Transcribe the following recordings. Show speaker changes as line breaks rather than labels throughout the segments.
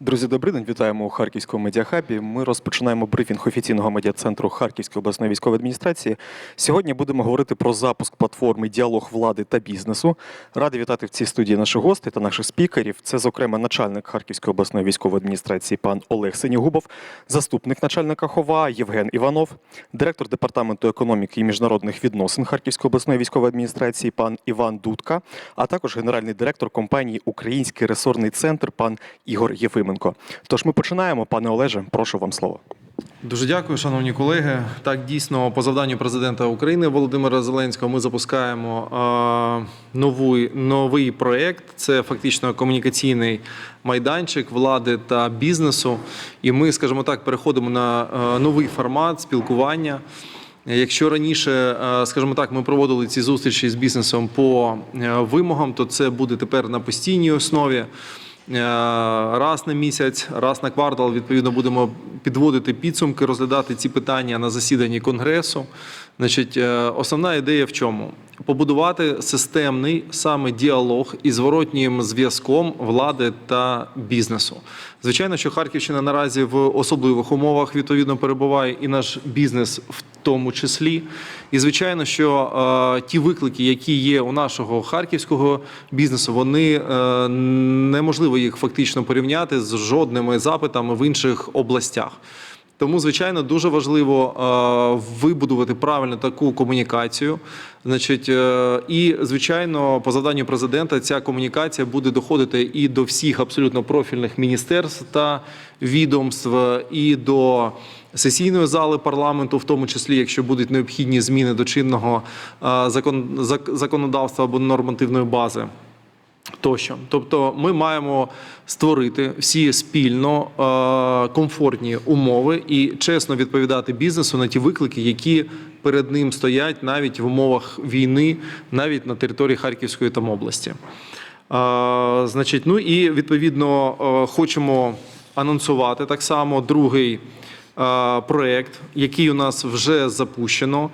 Друзі, добрий день. Вітаємо у Харківському медіахабі. Ми розпочинаємо брифінг офіційного медіа-центру Харківської обласної військової адміністрації. Сьогодні будемо говорити про запуск платформи Діалог влади та бізнесу. Радий вітати в цій студії наших гостей та наших спікерів. Це, зокрема, начальник Харківської обласної військової адміністрації пан Олег Синігубов, заступник начальника ХОВА Євген Іванов, директор департаменту економіки і міжнародних відносин Харківської обласної військової адміністрації пан Іван Дудка, а також генеральний директор компанії Український ресорний центр пан Ігор Єфименко. Тож ми починаємо, пане Олеже, прошу вам слово.
Дуже дякую, шановні колеги. Так, дійсно, по завданню президента України Володимира Зеленського ми запускаємо е, новий, новий проєкт. Це фактично комунікаційний майданчик влади та бізнесу. І ми, скажімо так, переходимо на е, новий формат спілкування. Якщо раніше, скажімо так, ми проводили ці зустрічі з бізнесом по е, вимогам, то це буде тепер на постійній основі. Е, Раз на місяць, раз на квартал, відповідно, будемо підводити підсумки, розглядати ці питання на засіданні конгресу. Значить, е, основна ідея в чому? Побудувати системний саме діалог із зворотнім зв'язком влади та бізнесу. Звичайно, що Харківщина наразі в особливих умовах відповідно перебуває і наш бізнес в тому числі. І звичайно, що е, ті виклики, які є у нашого харківського бізнесу, вони е, неможливо їх фактично порівняти з жодними запитами в інших областях. Тому, звичайно, дуже важливо е, вибудувати правильно таку комунікацію. Значить, е, і звичайно, по завданню президента ця комунікація буде доходити і до всіх абсолютно профільних міністерств та відомств, і до сесійної зали парламенту, в тому числі, якщо будуть необхідні зміни до чинного е, законодавства або нормативної бази. Тощо, тобто, ми маємо створити всі спільно е, комфортні умови і чесно відповідати бізнесу на ті виклики, які перед ним стоять навіть в умовах війни, навіть на території Харківської там області. Е, значить, ну і відповідно е, хочемо анонсувати так само другий проект, який у нас вже запущено.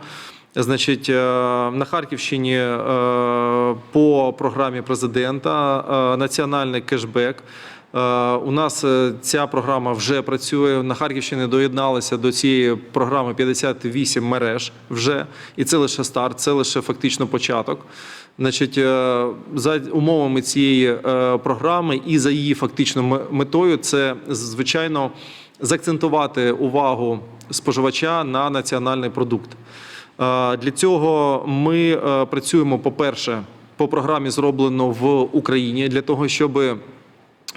Значить, е, на Харківщині е, по програмі президента е, національний кешбек. У нас ця програма вже працює. На Харківщині доєдналися до цієї програми 58 мереж вже, і це лише старт, це лише фактично початок. Значить, за умовами цієї програми і за її фактично м- метою, це звичайно закцентувати увагу споживача на національний продукт. Е, Для цього ми е, працюємо, по-перше, по програмі зроблено в Україні для того, щоб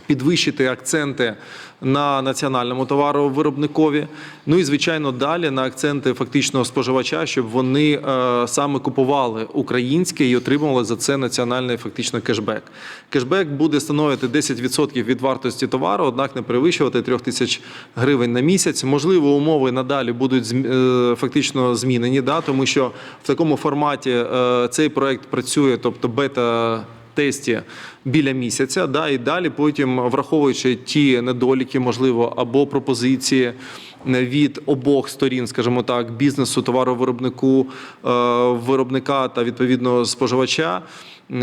підвищити акценти на національному товаровиробникові. Ну і звичайно, далі на акценти фактичного споживача, щоб вони е, саме купували українське і отримували за це національний фактично кешбек. Кешбек буде становити 10% від вартості товару, однак не перевищувати 3 тисяч гривень на місяць. Можливо, умови надалі будуть е, фактично змінені, да, тому що в такому форматі е, цей проект працює, тобто бета тесті біля місяця, да, і далі потім, враховуючи ті недоліки, можливо, або пропозиції від обох сторін, скажімо так, бізнесу, товаровиробнику, е, виробника та відповідно споживача. е,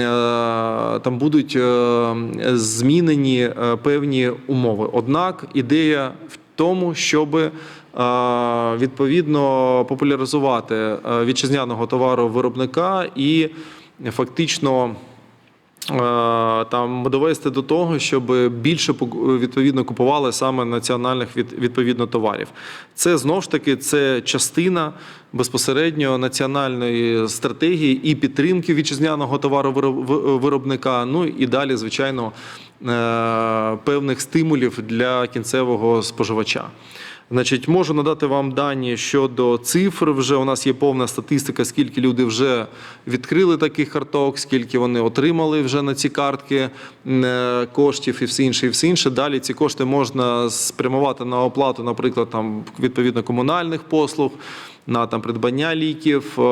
Там будуть е, змінені певні умови. Однак ідея в тому, щоб відповідно популяризувати вітчизняного товаровиробника і фактично. Е, Там довести до того, щоб більше відповідно купували саме національних відповідно товарів. Це знов ж таки це частина безпосередньо національної стратегії і підтримки вітчизняного товаровиробника. Ну і далі, звичайно, е, певних стимулів для кінцевого споживача. Значить, можу надати вам дані щодо цифр. Вже у нас є повна статистика, скільки люди вже відкрили таких карток, скільки вони отримали вже на ці картки е, коштів і все інше, і все інше. Далі ці кошти можна спрямувати на оплату, наприклад, там відповідно комунальних послуг. На там придбання ліків, е,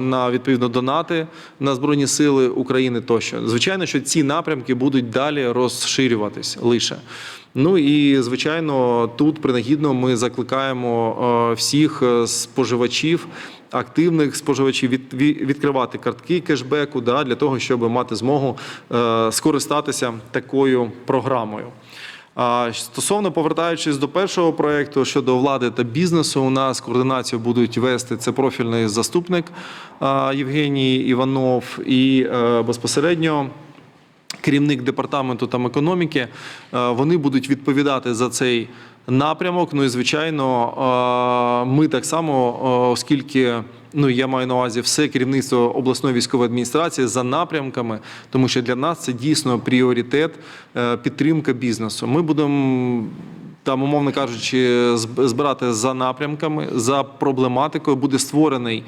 на відповідно донати на збройні сили України тощо. Звичайно, що ці напрямки будуть далі розширюватись лише. Ну і звичайно, тут принагідно ми закликаємо е, всіх е, споживачів. Активних споживачів від, ві- відкривати картки кешбеку да, для того, щоб мати змогу е, скористатися такою програмою. Стосовно повертаючись до першого проєкту щодо влади та бізнесу, у нас координацію будуть вести це профільний заступник Євгеній Іванов і е, безпосередньо керівник департаменту там економіки. Е, Вони будуть відповідати за цей напрямок. Ну і звичайно, е, ми так само, оскільки. Ну, я маю на увазі все керівництво обласної військової адміністрації за напрямками, тому що для нас це дійсно пріоритет е, підтримка бізнесу. Ми будемо там, умовно кажучи, збирати за напрямками, за проблематикою. Буде створений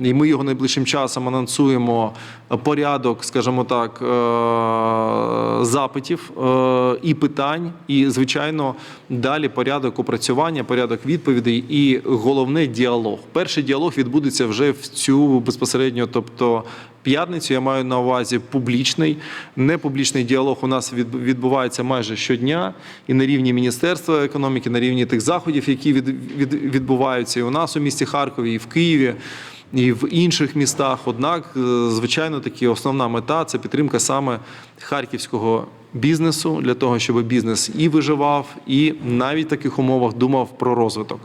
і ми його найближчим часом анонсуємо е, порядок, скажімо так, е, запитів е, і питань, і звичайно далі порядок опрацювання, порядок відповідей і головне діалог. Перший діалог відбудеться вже в цю безпосередньо, тобто. П'ятницю я маю на увазі публічний, непублічний діалог у нас відбувається майже щодня і на рівні Міністерства економіки, на рівні тих заходів, які від, від, відбуваються і у нас у місті Харкові, і в Києві і в інших містах. Однак, е, звичайно, таки основна мета це підтримка саме харківського бізнесу для того, щоб бізнес і виживав, і навіть в таких умовах думав про розвиток.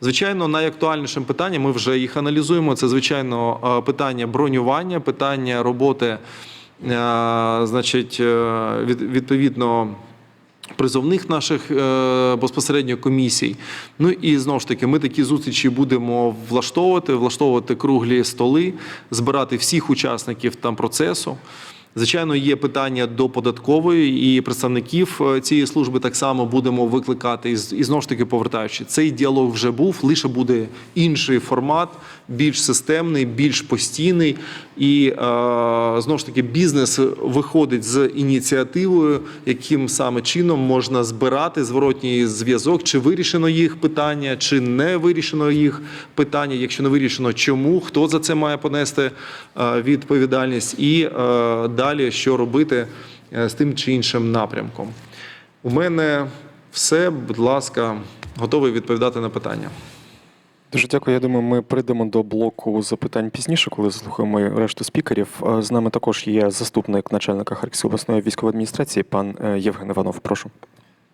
Звичайно, найактуальнішим питанням ми вже їх аналізуємо. Це звичайно е, питання бронювання, питання роботи, е, значить, відповідно призовних наших е, безпосередньо комісій. Ну і знову ж таки, ми такі зустрічі будемо влаштовувати, влаштовувати круглі столи, збирати всіх учасників там процесу. Звичайно, є питання до податкової і представників е, цієї служби так само будемо викликати. І І знову ж таки повертаючи, цей діалог вже був, лише буде інший формат, більш системний, більш постійний. І е, знову ж таки бізнес виходить з ініціативою, яким саме чином можна збирати зворотній зв'язок, чи вирішено їх питання, чи не вирішено їх питання. Якщо не вирішено, чому, хто за це має понести е, відповідальність, і е, далі що робити з тим чи іншим напрямком. У мене все, будь ласка, готовий відповідати на питання.
Дуже дякую. Я думаю, ми прийдемо до блоку запитань пізніше, коли заслухаємо решту спікерів. Е, З нами також є заступник начальника Харківської обласної військової адміністрації, пан е, Євген Іванов. Прошу.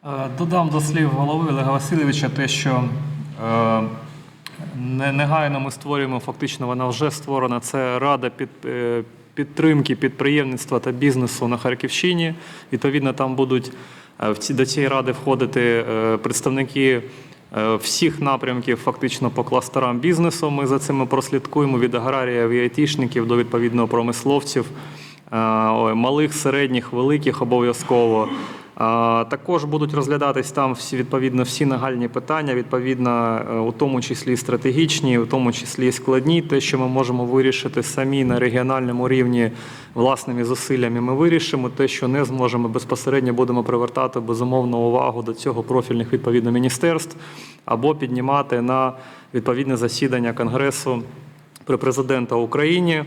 Е, Додам до слів голови Олега Васильовича те, що не- негайно ми створюємо, фактично вона вже створена. Це Рада під, підтримки підприємництва та бізнесу на Харківщині. Відповідно, там будуть до цієї ради входити представники. Е, Всіх напрямків фактично по кластерам бізнесу ми за цими прослідкуємо від аграріїв і айтішників до відповідно промисловців, е, малих, середніх, великих обов'язково. Також будуть розглядатись там всі відповідно всі нагальні питання, відповідно, е, у тому числі стратегічні, у тому числі складні, те, що ми можемо вирішити самі на регіональному рівні власними зусиллями. Ми вирішимо те, що не зможемо безпосередньо будемо привертати безумовно увагу до цього профільних відповідно міністерств або піднімати на відповідне засідання Конгресу при президента України.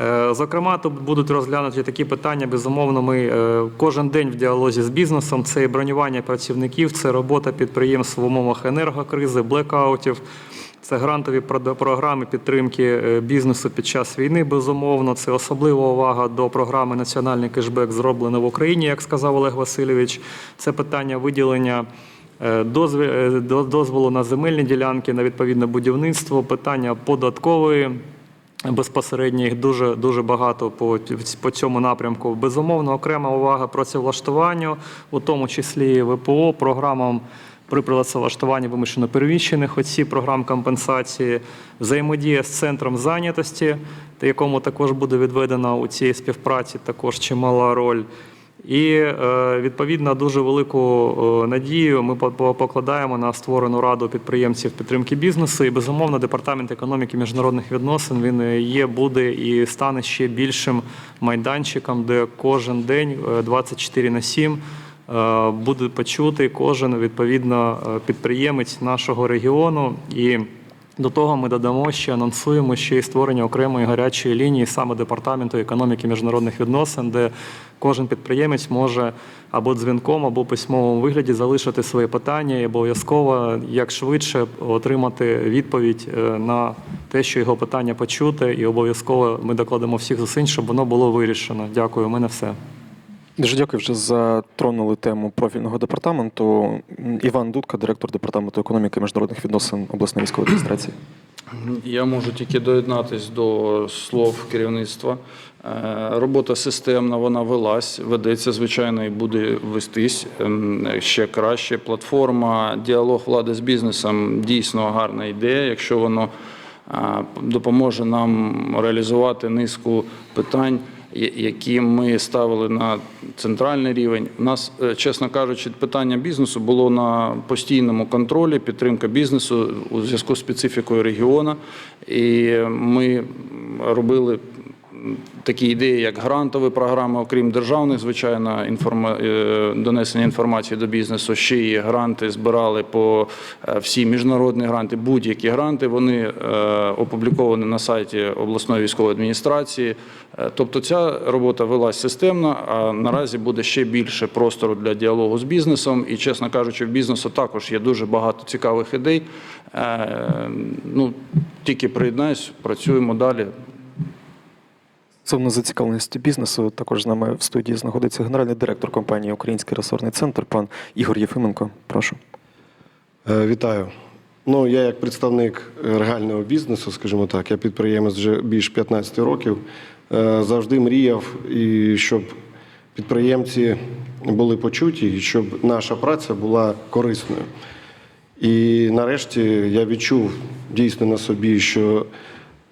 Е, Зокрема, тут будуть розглянуті такі питання. Безумовно, ми е, кожен день в діалозі з бізнесом. Це і бронювання працівників, це робота підприємств в умовах енергокризи, блекаутів. Це грантові програми підтримки е, бізнесу під час війни. Безумовно, це особлива увага до програми Національний кешбек зроблено в Україні, як сказав Олег Васильович. Це питання виділення дозволу на земельні ділянки, на відповідне будівництво, питання податкової. Безпосередньо їх дуже дуже багато по, по цьому напрямку. Безумовно, окрема увага працевлаштуванню, у тому числі ВПО, програмам при працевлаштуванні вимушено перевіщених осіб, програм компенсації, взаємодія з центром зайнятості, якому також буде відведена у цій співпраці також чимала роль. І е, відповідно дуже велику е, надію ми по- по- покладаємо на створену раду підприємців підтримки бізнесу. І безумовно, департамент економіки і міжнародних відносин він е, є, буде і стане ще більшим майданчиком, де кожен день е, 24 на 7 е, буде почути кожен відповідно підприємець нашого регіону і. До того ми додамо ще анонсуємо ще й створення окремої гарячої лінії саме департаменту економіки міжнародних відносин, де кожен підприємець може або дзвінком, або письмовому вигляді залишити свої питання і обов'язково як швидше отримати відповідь е, на те, що його питання почути, і обов'язково ми докладемо всіх зусиль, щоб воно було вирішено. Дякую. У мене все.
Дуже дякую, вже затронули тему профільного департаменту. Іван Дудка, директор департаменту економіки і міжнародних відносин обласної військової адміністрації.
Я можу тільки доєднатись до слов керівництва. Е, Робота системна, вона велась, ведеться, звичайно, і буде вестись ем, ще краще. Платформа діалог влади з бізнесом дійсно гарна ідея. Якщо воно е, допоможе нам реалізувати низку питань, які ми ставили на центральний рівень. У нас, е, чесно кажучи, питання бізнесу було на постійному контролі, підтримка бізнесу у зв'язку з специфікою регіону. І ми робили такі ідеї, як грантові програми, окрім державних, звичайно, інформа... е, донесення інформації до бізнесу. Ще й гранти збирали по е, всі міжнародні гранти, будь-які гранти. Вони е, опубліковані на сайті обласної військової адміністрації. Тобто ця робота велась системно, а наразі буде ще більше простору для діалогу з бізнесом. І, чесно кажучи, в бізнесу також є дуже багато цікавих ідей. Ну, тільки приєднаюсь, працюємо далі.
Стосовно зацікавленості бізнесу, також з нами в студії знаходиться генеральний директор компанії Український ресурсний центр, пан Ігор Єфименко. Прошу.
Е, Вітаю. Ну, я як представник реального бізнесу, скажімо так, я підприємець вже більш 15 років, е, завжди мріяв, і щоб підприємці були почуті, і щоб наша праця була корисною. І нарешті я відчув дійсно на собі, що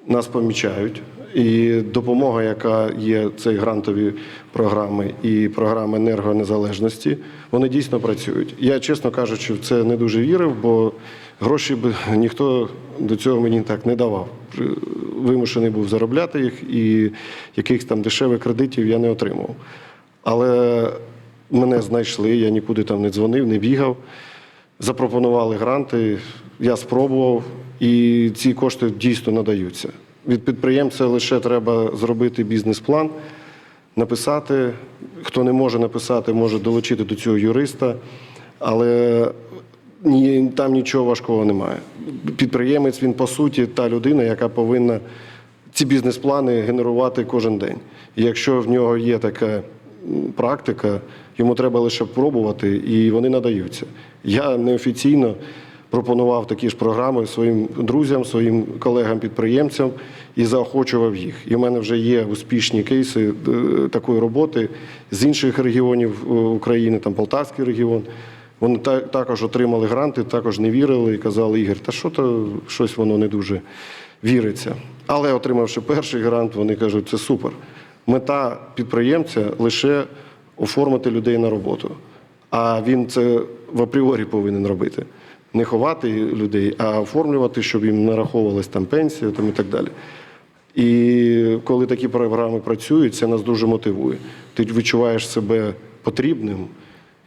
нас помічають. І допомога, яка є цей грантові програми і програми енергонезалежності, вони дійсно працюють. Я, чесно кажучи, в це не дуже вірив, бо гроші б ніхто до цього мені так не давав. Вимушений був заробляти їх, і якихось там дешевих кредитів я не отримав. Але мене знайшли, я нікуди там не дзвонив, не бігав. Запропонували гранти, я спробував, і ці кошти дійсно надаються. Від підприємця лише треба зробити бізнес-план, написати. Хто не може написати, може долучити до цього юриста, але там нічого важкого немає. Підприємець він по суті та людина, яка повинна ці бізнес-плани генерувати кожен день. І якщо в нього є така практика, йому треба лише пробувати, і вони надаються. Я неофіційно пропонував такі ж програми своїм друзям, своїм колегам-підприємцям і заохочував їх. І в мене вже є успішні кейси е, такої роботи з інших регіонів е, України, там Полтавський регіон. Вони та- також отримали гранти, також не вірили і казали, Ігор, та що то щось воно не дуже віриться. Але отримавши перший грант, вони кажуть, це супер. Мета підприємця лише оформити людей на роботу. А він це в апріорі повинен робити. Не ховати людей, а оформлювати, щоб їм нараховувалась там пенсія там і так далі. І коли такі програми працюють, це нас дуже мотивує. Ти відчуваєш себе потрібним,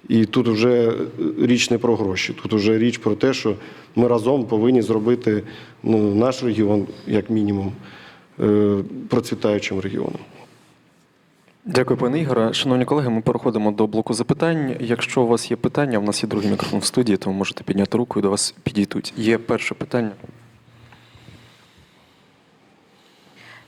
і тут вже річ не про гроші, тут вже річ про те, що ми разом повинні зробити ну, наш регіон, як мінімум, е, процвітаючим регіоном.
Дякую, пане Ігоре. Шановні колеги, ми переходимо до блоку запитань. Якщо у вас є питання, у нас є другий мікрофон в студії, тому можете підняти руку і до вас підійдуть. Є перше питання.
Е,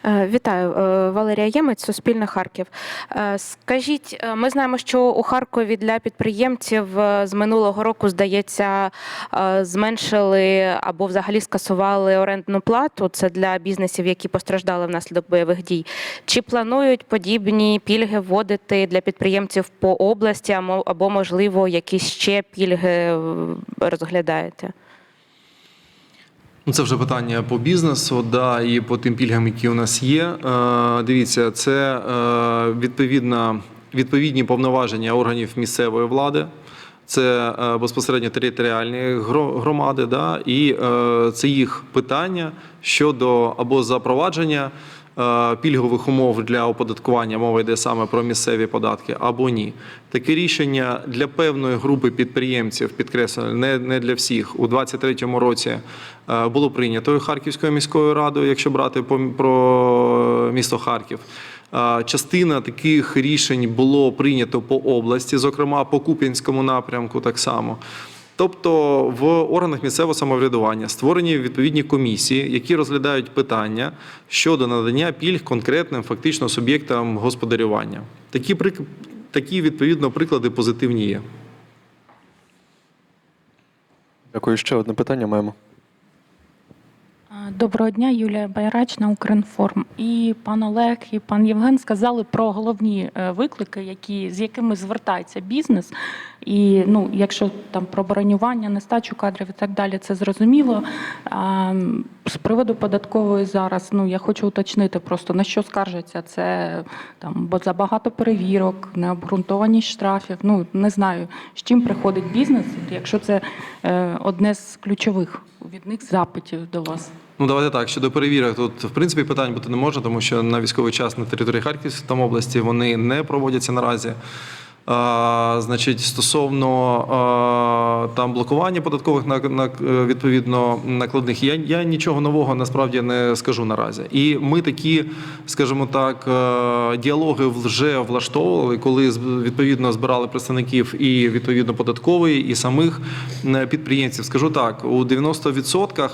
Вітаю, Е, Валерія Ємець, Суспільне Харків. Е, Скажіть, е, ми знаємо, що у Харкові для підприємців е, з минулого року, здається, е, зменшили або взагалі скасували орендну плату. Це для бізнесів, які постраждали внаслідок бойових дій. Чи планують подібні пільги вводити для підприємців по області, або, можливо, якісь ще пільги е, розглядаєте?
Ну, це вже питання по бізнесу, да, і по тим пільгам, які у нас є. Е, дивіться, це е, відповідна, відповідні повноваження органів місцевої влади. Це е, безпосередньо територіальні громади, да, і е, це їх питання щодо або запровадження пільгових умов для оподаткування, мова йде саме про місцеві податки, або ні. Таке рішення для певної групи підприємців, підкреслюю, не, не для всіх, у 2023 році е, було прийнято Харківською міською радою, якщо брати про місто Харків. Е, Частина таких рішень було прийнято по області, зокрема по Куп'янському напрямку, так само. Тобто в органах місцевого самоврядування створені відповідні комісії, які розглядають питання щодо надання пільг конкретним фактично суб'єктам господарювання. Такі такі відповідно приклади позитивні є.
Дякую. Ще одне питання маємо.
Доброго дня, Юлія Байрач на Укрінформ. І пан Олег, і пан Євген сказали про головні е, виклики, які, з якими звертається бізнес. І ну, якщо там про бронювання, нестачу кадрів і так далі, це зрозуміло. З приводу податкової зараз, ну я хочу уточнити просто на що скаржаться. Це там бо забагато перевірок, необґрунтованість штрафів. Ну не знаю, з чим приходить бізнес, якщо це е, одне з ключових від них запитів до вас.
Ну, давайте так. Щодо перевірок, тут в принципі питань бути не може, тому що на військовий час на території Харківської області вони не проводяться наразі. А, значить, стосовно а, там блокування податкових на, на е, відповідно накладних, я, я нічого нового насправді не скажу наразі. І ми такі, скажімо так, е, діалоги вже влаштовували, коли відповідно збирали представників і відповідно податкової, і самих е, підприємців. Скажу так, у 90%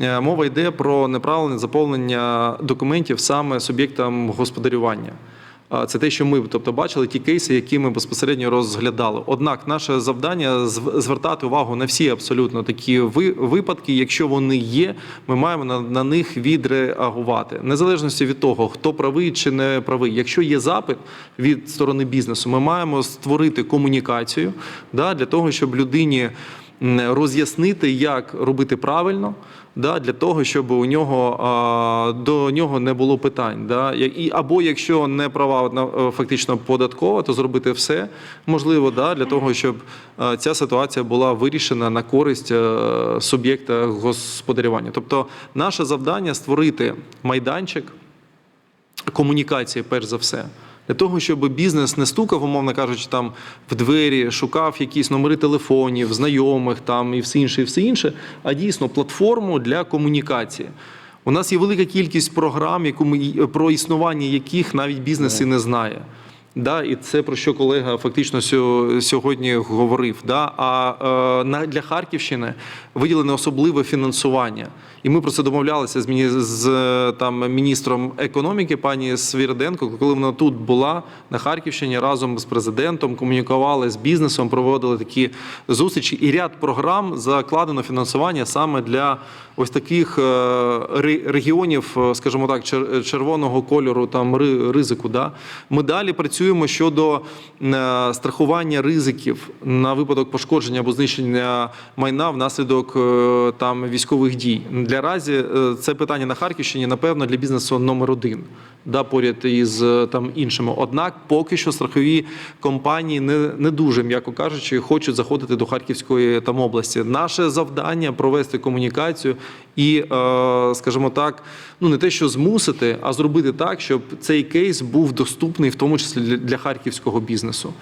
Е, Мова йде про неправильне заповнення документів саме суб'єктам господарювання. Це те, що ми тобто, бачили ті кейси, які ми безпосередньо розглядали. Однак наше завдання звертати увагу на всі абсолютно такі ви- випадки. Якщо вони є, ми маємо на, на них відреагувати. Незалежності від того, хто правий чи не правий. Якщо є запит від сторони бізнесу, ми маємо створити комунікацію да, для того, щоб людині роз'яснити, як робити правильно, да, для того, щоб у нього до нього не було питань. Да, і, або якщо не права е, фактично податкова, то зробити все можливо да, для того, щоб е, ця ситуація була вирішена на користь е, суб'єкта господарювання. Тобто, наше завдання створити майданчик комунікації, перш за все. Для того, щоб бізнес не стукав, умовно кажучи, там в двері, шукав якісь номери телефонів, знайомих там і все інше, і все інше, а дійсно платформу для комунікації. У нас є велика кількість програм, яку ми, про існування яких навіть бізнес і не знає. Да, і це про що колега фактично сьогодні говорив. Да? А е, для Харківщини виділене особливе фінансування. І ми про це домовлялися з, з там, міністром економіки пані Свіриденко, коли вона тут була на Харківщині разом з президентом, комунікували з бізнесом, проводили такі зустрічі. І ряд програм закладено фінансування саме для ось таких е, регіонів, е, скажімо так, червоного кольору там ризику. Да? Ми далі працюємо щодо е, страхування ризиків на випадок пошкодження або знищення майна внаслідок е, там військових дій. Для разі е, це питання на Харківщині, напевно, для бізнесу номер один. Да, поряд із е, там іншими. Однак поки що страхові компанії не, не дуже, м'яко кажучи, хочуть заходити до Харківської там області. Наше завдання провести комунікацію і, е, скажімо так, ну не те, що змусити, а зробити так, щоб цей кейс був доступний, в тому числі для харківського бізнесу.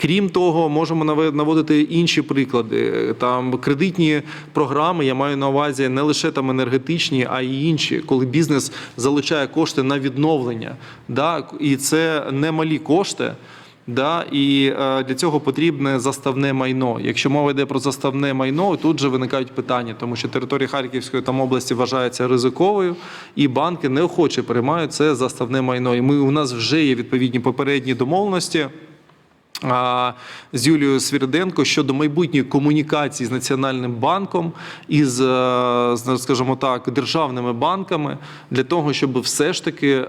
Крім того, можемо наводити інші приклади. Там кредитні програми, я маю на увазі не лише там енергетичні, а й інші, коли бізнес залучає кошти на відновлення. Да? І це не малі кошти. Да, і е, для цього потрібне заставне майно. Якщо мова йде про заставне майно, тут же виникають питання, тому що територія Харківської там області вважається ризиковою, і банки неохоче приймають це заставне майно. І ми у нас вже є відповідні попередні домовленості з Юлією Свіриденко щодо майбутньої комунікації з Національним банком і з, е, скажімо так, державними банками для того, щоб все ж таки е,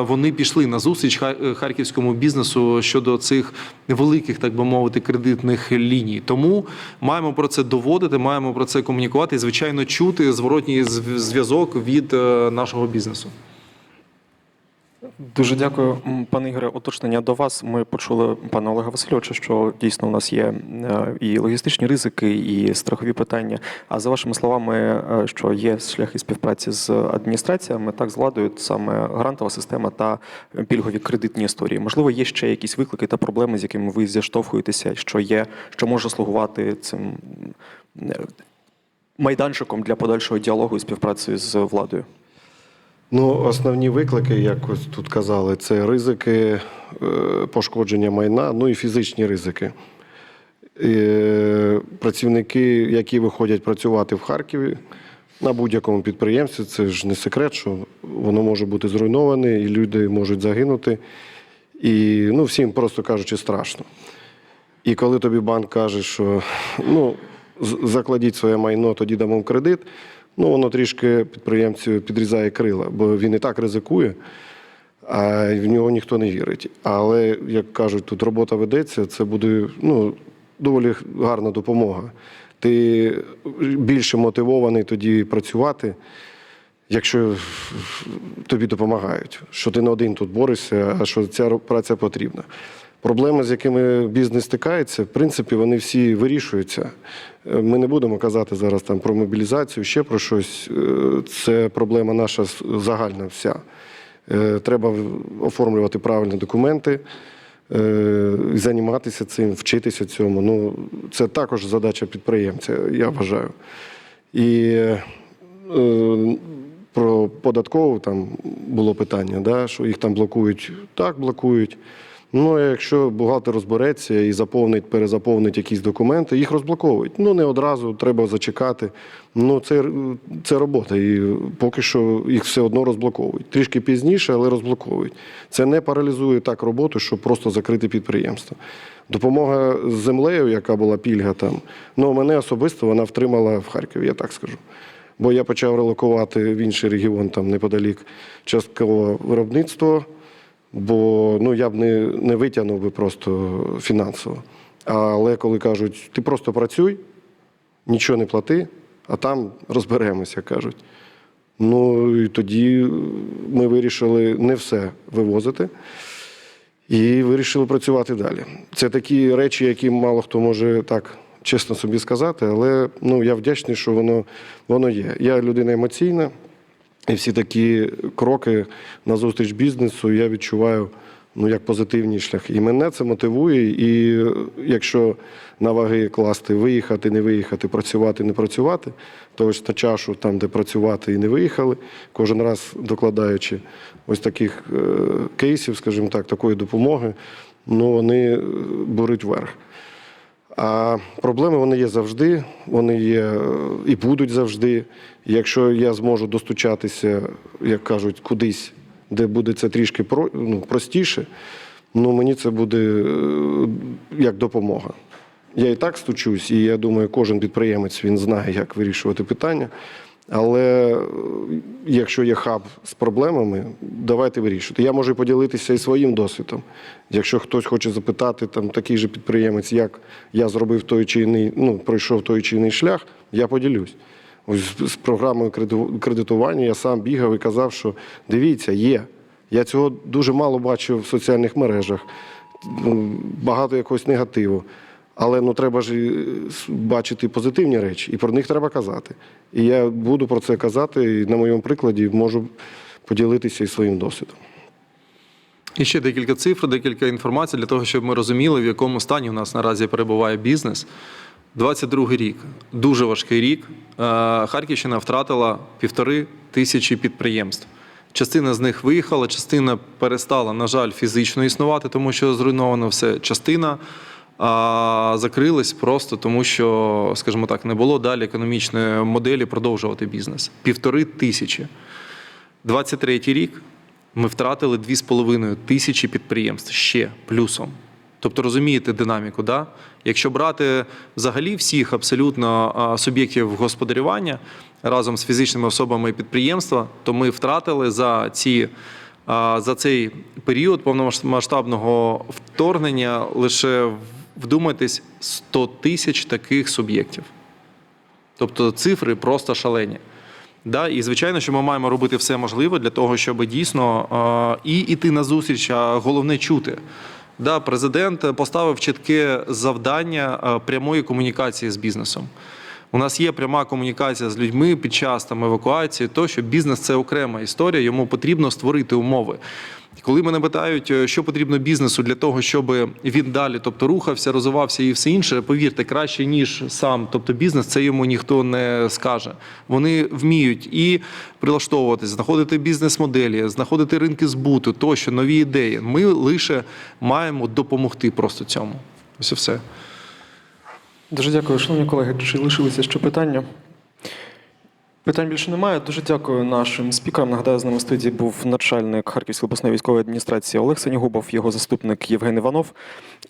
вони пішли на зустріч харківському бізнесу щодо цих великих, так би мовити, кредитних ліній. Тому маємо про це доводити, маємо про це комунікувати і, звичайно, чути зворотній зв'язок від е, нашого бізнесу.
Дуже дякую, пане Ігоре. Уточнення до вас. Ми почули пана Олега Васильовича, що дійсно у нас є е, і логістичні ризики, і страхові питання. А за вашими словами, е, що є шляхи співпраці з адміністраціями, так з владою, саме грантова система та пільгові кредитні історії. Можливо, є ще якісь виклики та проблеми, з якими ви зіштовхуєтеся, що є, що може слугувати цим е, майданчиком для подальшого діалогу і співпраці з владою.
Ну, основні виклики, як ось тут казали, це ризики е, пошкодження майна, ну і фізичні ризики. Е, Працівники, які виходять працювати в Харкові на будь-якому підприємстві, це ж не секрет, що воно може бути зруйноване, і люди можуть загинути. І ну, всім, просто кажучи, страшно. І коли тобі банк каже, що ну, закладіть своє майно, тоді дамо кредит, ну воно трішки підприємцю підрізає крила, бо він і так ризикує, а в нього ніхто не вірить. Але, як кажуть, тут робота ведеться, це буде ну, доволі гарна допомога. Ти більше мотивований тоді працювати, якщо тобі допомагають, що ти не один тут борешся, а що ця праця потрібна. Проблеми, з якими бізнес стикається, в принципі, вони всі вирішуються. Е, Ми не будемо казати зараз там про мобілізацію, ще про щось. Е, Це проблема наша загальна вся. Е, Треба оформлювати правильні документи, займатися цим, вчитися цьому. Ну, це також задача підприємця, я вважаю. І про податкову там було питання, да, що їх там блокують. Так, блокують. Ну, якщо бухгалтер розбереться і заповнить, перезаповнить якісь документи, їх розблоковують. Ну, не одразу, треба зачекати. Ну, це, це робота. І поки що їх все одно розблоковують. Трішки пізніше, але розблоковують. Це не паралізує так роботу, щоб просто закрити підприємство. Допомога з землею, яка була пільга там, ну, мене особисто вона втримала в Харкові, я так скажу. Бо я почав релокувати в інший регіон, там неподалік частково виробництво, бо ну, я б не, не витягнув би просто фінансово. Але коли кажуть, ти просто працюй, нічого не плати, а там розберемося, кажуть. Ну і тоді ми вирішили не все вивозити і вирішили працювати далі. Це такі речі, які мало хто може так чесно собі сказати, але ну, я вдячний, що воно, воно є. Я людина емоційна, і всі такі кроки назустріч бізнесу я відчуваю ну, як позитивні шляхи. І мене це мотивує. І якщо на ваги класти виїхати, не виїхати, працювати, не працювати, то ось на чашу, там, де працювати і не виїхали, кожен раз докладаючи ось таких е, кейсів, скажімо так, такої допомоги, ну, вони е, беруть верх. А проблеми вони є завжди, вони є е, і будуть завжди. Якщо я зможу достучатися, як кажуть, кудись, де буде це трішки про, ну, простіше, ну мені це буде е, як допомога. Я і так стучусь, і я думаю, кожен підприємець він знає, як вирішувати питання. Але е, якщо є хаб з проблемами, давайте вирішувати. Я можу поділитися і своїм досвідом. Якщо хтось хоче запитати, там такий же підприємець, як я зробив той чи інший, ну, пройшов той чи інший шлях, я поділюсь. Ось з- програмою кредитування я сам бігав і казав, що дивіться, є. Я цього дуже мало бачив в соціальних мережах, багато якогось негативу. Але ну треба ж бачити позитивні речі, і про них треба казати. І я буду про це казати, і на моєму прикладі можу поділитися і своїм досвідом.
І ще декілька цифр, декілька інформацій для того, щоб ми розуміли, в якому стані у нас наразі перебуває бізнес. 22 рік дуже важкий рік. Е, Харківщина втратила півтори тисячі підприємств. Частина з них виїхала, частина перестала, на жаль, фізично існувати, тому що зруйновано все. Частина а, закрилась просто тому, що, скажімо так, не було далі економічної моделі продовжувати бізнес. Півтори тисячі. 23 рік ми втратили 2,5 тисячі підприємств ще плюсом. Тобто розумієте динаміку, да? Якщо брати взагалі всіх абсолютно суб'єктів господарювання разом з фізичними особами і підприємства, то ми втратили за ці за цей період повномасштабного вторгнення лише вдумайтесь 100 тисяч таких суб'єктів. Тобто цифри просто шалені. Да, і звичайно, що ми маємо робити все можливе для того, щоб дійсно і йти на зустріч, а головне чути. Да, президент поставив чітке завдання прямої комунікації з бізнесом. У нас є пряма комунікація з людьми під час там евакуації, то що бізнес це окрема історія, йому потрібно створити умови. Коли мене питають, е, що потрібно бізнесу для того, щоб він далі, тобто рухався, розвивався і все інше, повірте, краще ніж сам, тобто бізнес, це йому ніхто не скаже. Вони вміють і прилаштовуватись, знаходити бізнес-моделі, знаходити ринки збуту, тощо нові ідеї. Ми лише маємо допомогти просто цьому. Ось і все.
Дуже дякую, шановні колеги. Чи лишилися ще питання? Питань більше немає. Дуже дякую нашим спікерам. Нагадаю, з нами в студії був начальник Харківської обласної військової адміністрації Олег Сенігубов, його заступник Євген Іванов,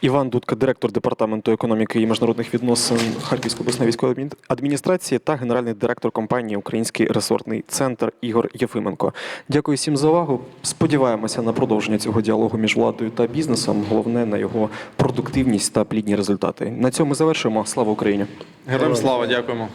Іван Дудка, директор департаменту економіки і міжнародних відносин Харківської обласної військової адмін- адміністрації та генеральний директор компанії Український ресортний центр Ігор Єфименко. Дякую всім за увагу. Сподіваємося на продовження цього діалогу між владою та бізнесом. Головне на його продуктивність та плідні результати. На цьому завершуємо. Слава Україні!
Героям слава, дякуємо.